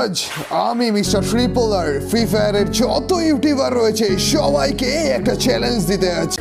আজ আমি mister free পোলার free ফায়ারের যত ইউটিউবার রয়েছে সবাইকে একটা চ্যালেঞ্জ দিতে আছি।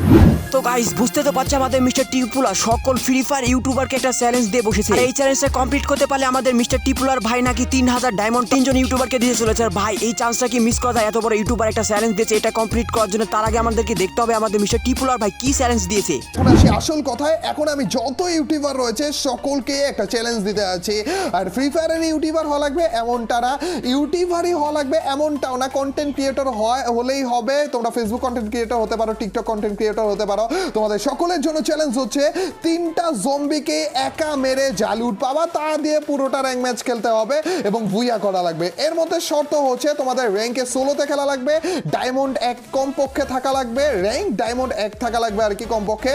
তো গাইস বুঝতে তো পারছি আমাদের মিস্টার টিপুলা সকল ফ্রি ফায়ার ইউটিউবারকে একটা চ্যালেঞ্জ দিয়ে বসেছে। আর এই চ্যালেঞ্জটা কমপ্লিট করতে পারলে আমাদের মিস্টার টিপুলার ভাই নাকি তিন হাজার ডায়মন্ড তিনজন ইউটিউবারকে দিয়ে চলেছে। আর ভাই এই চান্সটা কি মিস করা যায়? এত বড় ইউটিউবার একটা চ্যালেঞ্জ দিয়েছে এটা কমপ্লিট করার জন্য তার আগে আমাদেরকে দেখতে হবে আমাদের মিস্টার টিপুলার ভাই কি চ্যালেঞ্জ দিয়েছে। এখন আসি আসল কথায় এখন আমি যত ইউটিউবার রয়েছে সকলকে একটা চ্যালেঞ্জ দিতে আছি। আর ফ্রি ফায়ারের ইউটিউবার হওয়া লাগবে এমনটা না ইউটিউবারই হওয়া লাগবে এমনটাও না। কন্টেন্ট ক্রিয়েটর হয়, হলেই হবে। তোমরা ফেসবুক কন্টেন্ট ক্রিয়েটর হতে পারো টিকটক কন্টেন্ট ক্রিয়েটর হতে পারো। তোমাদের সকলের জন্য চ্যালেঞ্জ হচ্ছে, তিনটা জম্বিকে একা মেরে জালুট পাবা তা দিয়ে পুরোটা র্যাঙ্ক ম্যাচ খেলতে হবে এবং ভুইয়া করা লাগবে। এর মধ্যে শর্ত হচ্ছে, তোমাদের র্যাঙ্কে ষোলোতে খেলা লাগবে ডায়মন্ড এক কমপক্ষে থাকা লাগবে র্যাঙ্ক ডায়মন্ড এক থাকা লাগবে আর কি কমপক্ষে।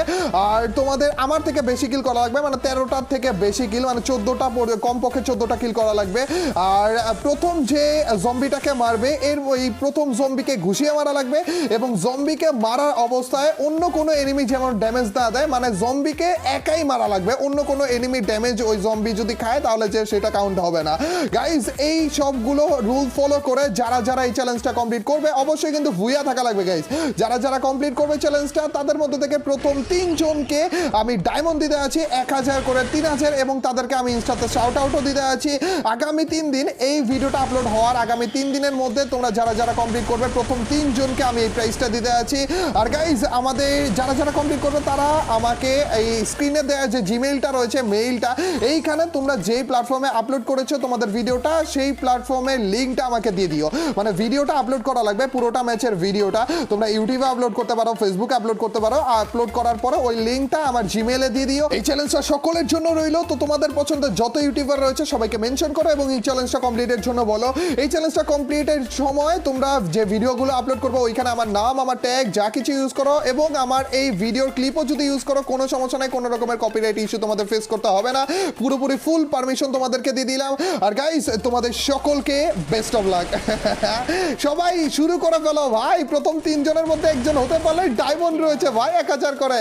আর তোমাদের আমার থেকে বেশি কিল করা লাগবে মানে তেরোটার থেকে বেশি কিল মানে চোদ্দোটা কমপক্ষে চোদ্দোটা কিল করা লাগবে। আর প্রথম যে জম্বিটাকে মারবে, এর ওই প্রথম জম্বিকে ঘুষিয়ে মারা লাগবে এবং জম্বিকে মারার অবস্থায় অন্য কোনো এনিমি যেমন ড্যামেজ না দেয় মানে জম্বিকে একাই মারা লাগবে। অন্য কোনো এনিমি ড্যামেজ ওই জম্বি যদি খায়, তাহলে যে সেটা কাউন্ট হবে না। গাইজ এই সবগুলো রুল ফলো করে যারা যারা এই চ্যালেঞ্জটা কমপ্লিট করবে, অবশ্যই কিন্তু ভুইয়া থাকা লাগবে গাইজ যারা যারা কমপ্লিট করবে চ্যালেঞ্জটা তাদের মধ্যে থেকে প্রথম তিনজনকে আমি ডায়মন্ড দিতে আছি, এক হাজার করে তিন হাজার এবং তাদেরকে আমি ইনস্টাতে শাউট আউটও দিতে আছি। আগামী তিন দিন এই ভিডিওটা আপলোড হওয়ার আগামী তিন দিনের মধ্যে তোমরা যারা যারা কমপ্লিট করবে, প্রথম তিনজনকে আমি এই প্রাইসটা দিতে আছি আর গাইজ আমাদের যারা যারা কমপ্লিট করবে, তারা আমাকে এই স্ক্রিনে দেওয়া যে জিমেইলটা রয়েছে মেইলটা এইখানে তোমরা যেই প্ল্যাটফর্মে আপলোড করেছ তোমাদের ভিডিওটা, সেই প্ল্যাটফর্মের লিঙ্কটা আমাকে দিয়ে দিও। মানে ভিডিওটা আপলোড করা লাগবে, পুরোটা ম্যাচের ভিডিওটা। তোমরা ইউটিউবে আপলোড করতে পারো ফেসবুকে আপলোড করতে পারো আপলোড করার পরে ওই লিঙ্কটা আমার জিমেইলে দিয়ে দিও। এই চ্যালেঞ্জটা সকলের জন্য রইল, তো তোমাদের পছন্দের যত ইউটিউবার রয়েছে, সবাইকে মেনশন করো এবং এই চ্যালেঞ্জটা কমপ্লিটের জন্য বলো। এই চ্যালেঞ্জটা কমপ্লিটের সময় তোমরা যে ভিডিওগুলো আপলোড করব, ওইখানে আমার নাম, আমার ট্যাগ যা কিছু ইউজ করো এবং আমার এই ভিডিওর ক্লিপও যদি ইউজ করো, কোনো সমস্যা নাই, কোনো রকমের কপিরাইট ইস্যু তোমাদের ফেস করতে হবে না। পুরোপুরি ফুল পারমিশন তোমাদেরকে দিয়ে দিলাম। আর গাইস তোমাদের সকলকে বেস্ট অফ লাক সবাই শুরু করে ফেলো। ভাই, প্রথম তিনজনের মধ্যে একজন হতে পারলে ডায়মন্ড রয়েছে। ভাই, এক হাজার করে।